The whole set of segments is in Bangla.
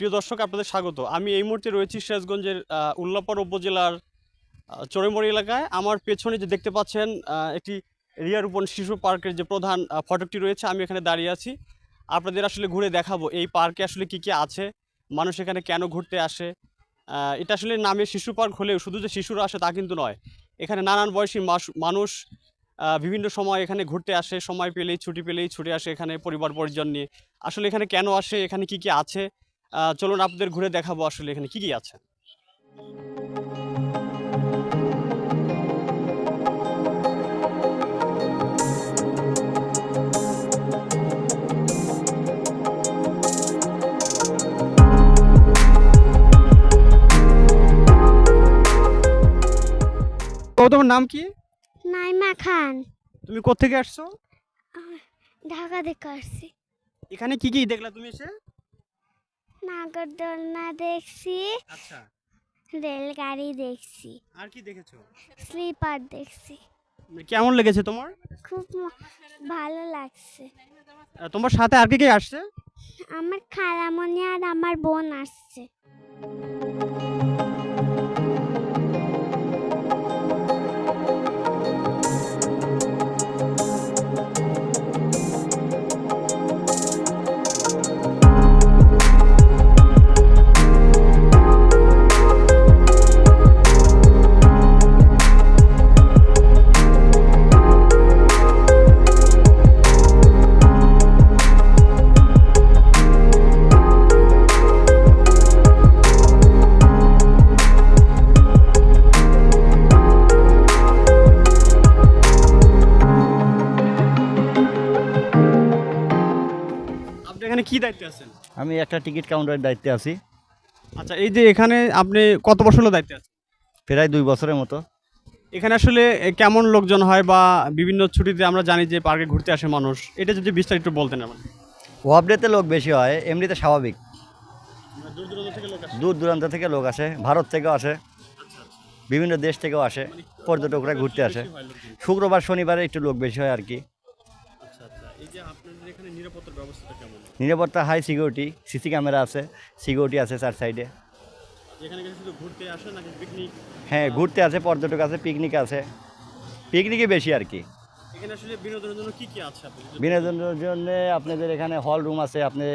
প্রিয় দর্শক আপনাদের স্বাগত। আমি এই মুহূর্তে রয়েছি সিরাজগঞ্জের আহ, উল্লাপাড় উপজেলার চড়েমড়ি এলাকায়। আমার পেছনে যে দেখতে পাচ্ছেন একটি রিয়ারূপন শিশু পার্কের যে প্রধান ফটকটি রয়েছে আমি এখানে দাঁড়িয়ে আছি। আপনাদের আসলে ঘুরে দেখাবো এই পার্কে আসলে কি কি আছে মানুষ এখানে কেন ঘুরতে আসে এটা আসলে নামে শিশু পার্ক হলেও শুধু যে শিশুরা আসে তা কিন্তু নয়। এখানে নানান বয়সী মানুষ বিভিন্ন সময় এখানে ঘুরতে আসে সময় পেলেই ছুটি পেলেই ছুটে আসে এখানে পরিবার পরিজন নিয়ে। আসলে এখানে কেন আসে এখানে কি কি আছে চলুন আপনাদের ঘুরে দেখাবো আসলে এখানে কি কি আছে। তোমার নাম কি? নাইমা খান। তুমি কোত্থেকে আসছো? ঢাকা থেকে আসছি। এখানে কি কি দেখলা তুমি এসে? নাগরদোলনা দেখছি। আচ্ছা। রেলগাড়ি দেখছি। আর কি দেখেছ? স্লিপার দেখছি। মানে কেমন লেগেছে তোমার? খুব ভালো লাগছে। তোমার সাথে আর কি কি আসছে? আমার খালামণি আর আমার বোন আসছে। এখানে কি দায়িত্বে আছেন? আমি একটা টিকিট কাউন্টারের দায়িত্বে আছি। আচ্ছা এই যে এখানে আপনি কত বছর হলো দায়িত্বে আছেন? প্রায় দুই বছরের মতো। এখানে আসলে কেমন লোকজন হয় বা বিভিন্ন ছুটিতে আমরা জানি যে পার্কে ঘুরতে আসে মানুষ এটা যদি বিস্তারিত বলতেন আমাদের ওয়াফ ডেতে লোক বেশি হয় এমনিতে স্বাভাবিক। দূর দূরান্ত থেকে লোক আসে। দূর দূরান্ত থেকে লোক আসে ভারত থেকেও আসে বিভিন্ন দেশ থেকেও আসে পর্যটকরা ঘুরতে আসে। শুক্রবার শনিবারে একটু লোক বেশি হয় আর কি। নিরাপত্তার ব্যবস্থাটা কেমন? নিরাপত্তা হাই সিকিউরিটি সিসি ক্যামেরা আছে সিকিউরিটি আছে চার সাইডে। ঘুরতে আসে নাকি পিকনিক হ্যাঁ ঘুরতে আছে পর্যটক আছে পিকনিক আছে। পিকনিকই বেশি আর কি। এখানে আসলে বিনোদনের জন্য কি কি আছে বিনোদনের জন্য আপনাদের এখানে হল রুম আছে আপনি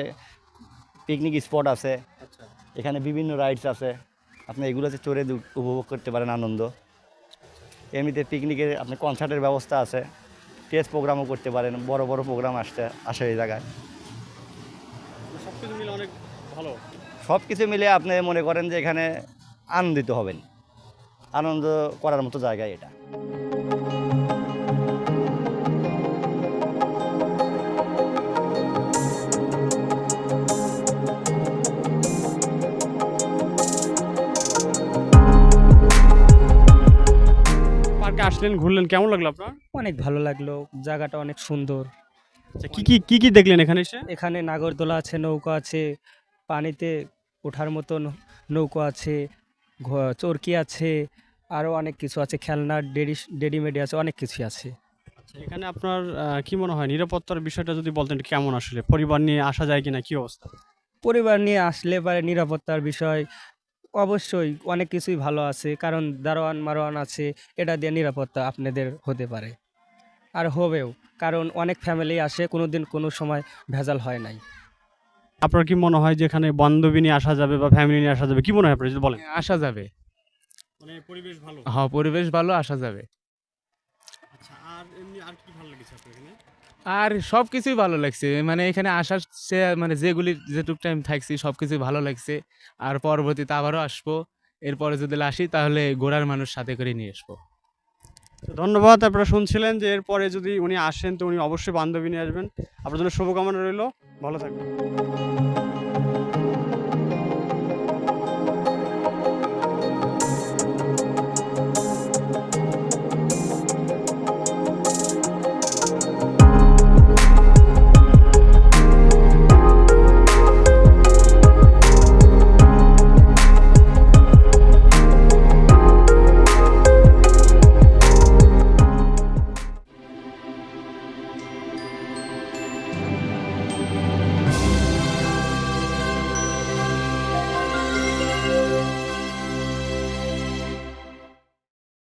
পিকনিক স্পট আছে। আচ্ছা। এখানে বিভিন্ন রাইডস আছে। আপনি এগুলোতে চড়ে উপভোগ করতে পারেন আনন্দ। এমনিতে পিকনিকের আপনি কনসার্টের ব্যবস্থা আছে। টেস্ট প্রোগ্রামও করতে পারেন বড় বড় প্রোগ্রাম আসতে আসে এই জায়গায়। সব কিছু মিলে অনেক ভালো। সব কিছু মিলে আপনি মনে করেন যে এখানে আনন্দিত হবেন। আনন্দ করার মতো জায়গা এটা। আসলেন ঘুরলেন কেমন লাগল আপনার? অনেক ভালো লাগল জায়গাটা অনেক সুন্দর। আচ্ছা কি কি কি কি দেখলেন এখানে এসে? এখানে নাগরদোলা আছে নৌকা আছে পানিতে ওঠার মতন নৌকা আছে ঘ- চরকি আছে আরও অনেক কিছু আছে খেলনা ডেডি ডেডিমেডি আছে অনেক কিছুই আছে। আচ্ছা, এখানে আপনার আহ, কি মনে হয় নিরাপত্তার বিষয়টা যদি বলতেন কেমন আসলে? পরিবার নিয়ে আসা যায় কিনা কি অবস্থা? পরিবার নিয়ে আসলে পারে নিরাপত্তার বিষয় অবশ্যই অনেক কিছুই ভালো আছে। কারণ দারোয়ান মারোয়ান আছে এটা দিয়ে নিরাপত্তা আপনাদের হতে পারে। আর হবেও কারণ অনেক ফ্যামিলি আসে কোনো দিন কোনো সময় ভেজাল হয় নাই। আপনার কি মনে হয় যে এখানে বান্ধবী নিয়ে আসা যাবে বা ফ্যামিলি নিয়ে আসা যাবে? কি মনে হয় আপনার যদি বলেন? আসা যাবে। মানে পরিবেশ ভালো। হ্যাঁ পরিবেশ ভালো আসা যাবে। আর এমনি ভালো লেগেছে আপনার এখানে? আর সব কিছুই ভালো লাগছে। মানে এখানে আসার সে মানে যেগুলি যেটুক টাইম থাকছি সব কিছুই ভালো লাগছে। আর পরবর্তীতে আবারও আসব। এরপরে যদি আসি তাহলে গোড়ার মানুষ সাথে করে নিয়ে আসব। ধন্যবাদ আপনারা শুনছিলেন যে এরপরে যদি উনি আসেন তো উনি অবশ্যই বান্ধবী নিয়ে আসবেন। আপনার জন্য শুভকামনা রইল। ভালো থাকবেন।